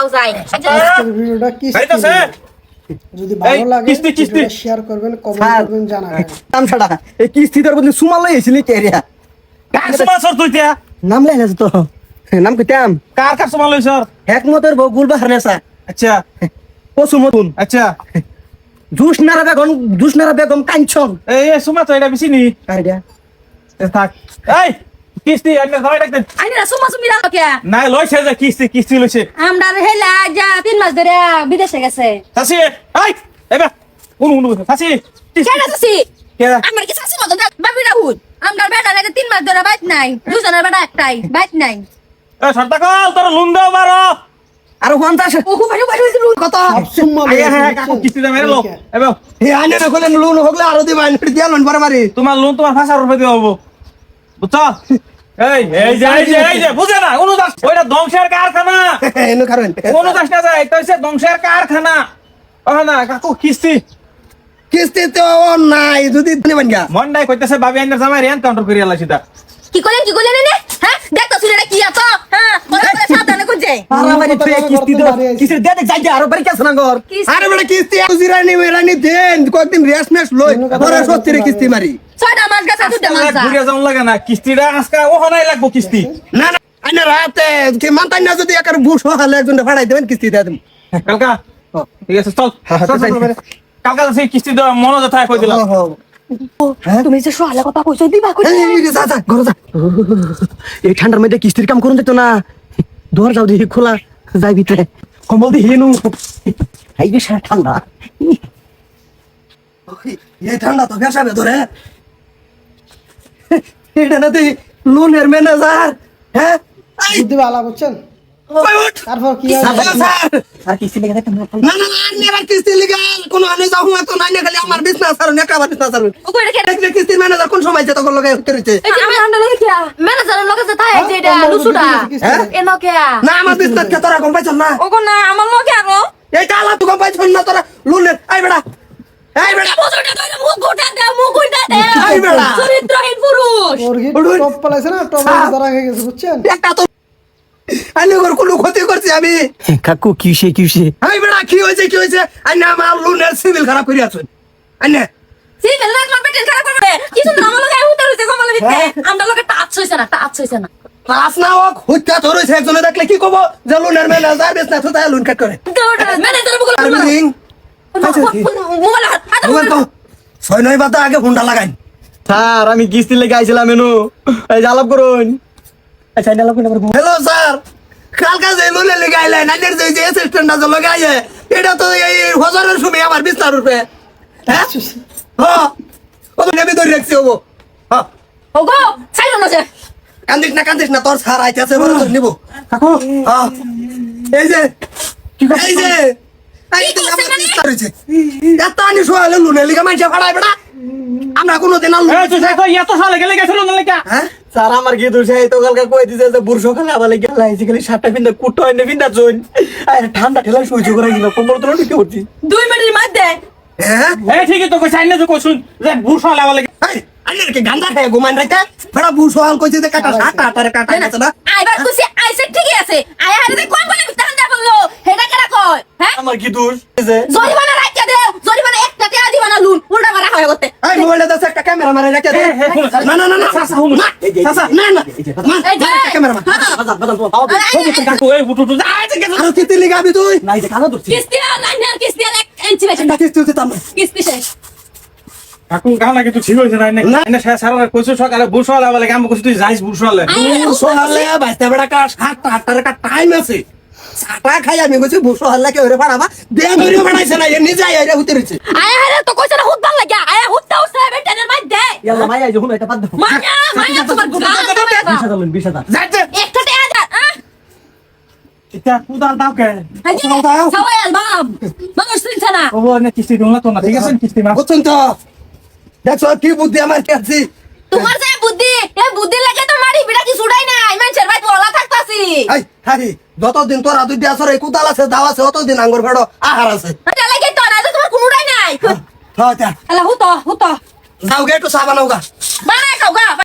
তাও যায় আজকের ভিডিওটা কিস্তি যাইতাছে? যদি ভালো লাগে কিস্তি, কিস্তি। শেয়ার করবেন কমেন্ট করবেন জানাবেন। তামসাটা এই কিস্তি তোর বন্ধু সুমাল লইছিলি কে রে? কার সর তুই তিয়া নাম লাই তো। নাম কইতাম কার কার সমান লইছ একমতের বউ গুলবা হারনেসা আচ্ছা। পশু মতুন আচ্ছা। জুস নারা বেগম জুস নারা বেগম কাঞ্চন। এই এই সুমা তো এটা বেশি নি। আরে থাক। এই! কিস্তি আইনা সবাই ডাকতেন আইনা সুমা সুমি রাখো কে? নাই লইছে যে কিস্তি কিস্তি লইছে। আমরা হেলা যা তিন মাস ধরে বিদেশে গেছে। সাসি এবা উনু উনু সাসি। কেন আছিস আমার কি শাশি মতো বাবি রাহুল। আমরা বেটা লাগে তিন মাস ধরে বাইত নাই। দুজনের বেটা একটাই বাইত নাই। এ সর্তা কল তোর লুন দাও বারো। আর পঞ্চাশ। ও খুব ভালো ভালো ভালো কত? সব সুম্মা আগে হ্যাঁ কাকু কিস্তি দে মেরে লো। এবা। হে আইনে না কইলেন লোন হগলে আরও দিবা আইনে দিয়া লোন পরে মারি। তোমার লোন তোমার দিতে হব। বুঝছ? এই এই যে এই যে এই যে বুঝে না? অনুদাস ওইটা ধ্বংসের কারখানা। এনো কারণ অনুদাস না যায় এটা হচ্ছে ধ্বংসের কারখানা। ও না কাকু কিস্তি। কিস্তি তো নাই যদি নিবেন গা। মন্ডাই কইতেছে বাবি আইনার জামাই রেন কাউন্টার করিয়া কি করলেন কি করলেন নে হ্যাঁ দেখতো ছেলেটা কি আতো হ্যাঁ মারামারি কিস্তি কিস্তি দে দেখ যাই আরও বাড়ি কাছে না ঘর? কিস্তি- আরে বড় কিস্তি জিরানি মেরানি দেন কয়েকদিন রেস্ট মেস লই পরে সত্যি রে কিস্তি মারি। ছয়টা মাস গেছে দুটা মাস যা। ঘুরিয়া লাগে না কিস্তিটা আজকে ওখানেই লাগবো কিস্তি। না না আইনে রাতে কি মানতাই না যদি একার বুশ হলে একজন ফাড়াই দেবেন কিস্তি দিয়ে দেবেন কালকা? ঠিক আছে চল। হ্যাঁ, চল, চল, চল, কালকা সেই কিস্তি দেওয়া মনে যথা কই দিলাম। তুমি যে সোহালে কথা কইছো দিবা কই? এই, এই, যা, যা, ঘরে যা। এই ঠান্ডার মধ্যে কিস্তির কাম করুন যেত না। দোয়ার যাও দেখি, খোলা যাই ভিতরে। কম্বল দিয়ে হেনু এই বেশ ঠান্ডা। এই ঠান্ডা তো বেসাবে ধরে এটা না তুই লোনের ম্যানেজার হ্যাঁ? বুদ্ধি ভালো বুঝছেন। তারপর কি। আর কিস্তি লেগে না না না আমি এবার কিস্তি লিগাল কোন আনে যাও না তো নাই না খালি আমার বিজনেস আর নেকা আমার বিজনেস আর ও কইরা কে দেখলে কিস্তির ম্যানেজার কোন সময় যে তখন লগে করেছে এই যে লগে কি ম্যানেজারের লগে যে তাই যে এটা লুসুটা হ্যাঁ? এ নকে। না আমার বিজনেস কে তোরা কম পাইছ না? ওগো না আমার লগে আরও। এই কালা তুই কম পাইছ না তোরা? লোনের আই দে দে এই বেড়া। চরিত্রহীন পুরুষ। ওর কি টপ পালাইছে না? টপ ধরা গেছে বুঝছেন? একটা তো আইনে ওর কোনো ক্ষতি করছি আমি। কাকু কিসে আই বেড়া কি হয়েছে কি হয়েছে? আইনে আমার লোনের সিভিল খারাপ করে আছেন আইনে সি বেলা তোমার পেটের খারাপ করবে। কিছু না আমার লগে হুতে হইছে কমালে বিতে আমরা লগে টাচ হইছে না টাচ হইছে না। ক্লাস না হোক হত্যা তোর হয়েছে একজনে দেখলে কি কব? যে লোনের ম্যানেজার বিজনেস হতে লোন কাট করে। ম্যানেজার বকল মোবাইল হাত হাত মোবাইল তো ছয় নয় বাতা আগে ফোনটা লাগাই। স্যার আমি কিস্তি লেগে আইছিলাম এনু। এই আলাপ করুন। আচ্ছা হ্যালো স্যার কালকা যে লোনে লেগে আইলেন নাইনের যে যে অ্যাসিস্ট্যান্ট আছে লগে এটা তো এই হজারের সময় আমার বিস্তার রূপে। হ্যাঁ? হ্যাঁ ও তো নেবে ধরে রাখছি হব হ্যাঁ ওগো ছাইলো না যে। কান্দিস না কান্দিস না তোর স্যার আইতেছে বলে তোর নিবো। কাকু। হ্যাঁ এই যে এই যে এই তো আমার কোনোদিন আর এই তুই তো এত সালে গেলে গেছিল না লেখা হ্যাঁ? স্যার আমার কি দোষ এই তো কালকে কই দিছে যে বুড় সকালে আবার লেগে লাইছি খালি সাতটা পিন্দা কুটো এনে পিন্দা জইন আর ঠান্ডা ঠেলা সহ্য করা গেল কোমর তো ঢুকে পড়ছি। দুই মিনিটের মধ্যে? হ্যাঁ? এই ঠিকই তো কইছ আইনে তো কইছুন যে বুড় সালে আবার লেগে এই আইনের কি গান্দা খায় ঘুমান রাইতে বেড়া বুড় সোহাল কইছে যে কাটা সাতটা আটারে কাটা গেছে না? আইবার কুছি আইছে ঠিকই আছে। আয়া হারে দে কোন বলে বিস্তার দা বলল হেডা কেডা কয়? হ্যাঁ? আমার কি দোষ? যে জরিমানা রাখিয়া দে জরিমানা একটা টাকা দিবা না লুন উল্টা মারা হয় করতে এই মোবাইলটা দাও একটা ক্যামেরা মারে রেখে দে হ্যাঁ, হ্যাঁ, শুনো, না না না না সাসা, শুনো। না, সাসা, না না মা, এই যে মার একটা ক্যামেরা মার বাজার বাজার তো কাকু এই বুটু তো যা আরও কিতে লিগাবি তুই নাই যে কানা ধরছি কিস্তি নাই না কিস্তি এক ইঞ্চি বেশি এটা কিস্তি হচ্ছে তাম কিস্তি শেষ কাকু গানা কিন্তু ঠিক হইছে না এনে না। সারা কইছো সকালে বুড় সালে আবার লেগে আমি কইছি তুই যাইস বুড় সালে বুড় সোহালে বাইতে বেড়া কা সাতটা আটটার একটা টাইম আছে সাটা খাই আমি কইছি বুড় সোহালে কে ওরে পাড়াবা দে না আইরে তো কইছে ভালো আয়া হুদটা উঠছে বেটেনের মধ্যে ইয়াল্লা মাইয়া যখন এটা বাদ দাও। মায়া মায়া তোমার গান বিশ হাজার লইন বিশ হাজার। যাইতে একটা টাকা দাও আহ। এটা কুদাল দাও কে? হাজি দাও। সবাই আলবাম মানুষ চিনছে না। ও এনে কিস্তি দিও না তো না ঠিক আছে? কিস্তি মা বুঝছেন তো? দেখছ কি বুদ্ধি আমার কাছে? তোমার যে বুদ্ধি এ বুদ্ধি লাগে তো মারি বিড়া কি ছুড়াই ভাই বলা থাকতাছি। এই থাকি যতদিন তোরা দুই কুদাল আছে দাও আছে অতদিন আঙ্গুর ফেড়ো আহার আছে। এটা লাগে তো না তোমার কোনোটাই নাই। হ্যাঁ হুতো হুতো। যাও গে একটু চা বানাও গা বানাই খাও গা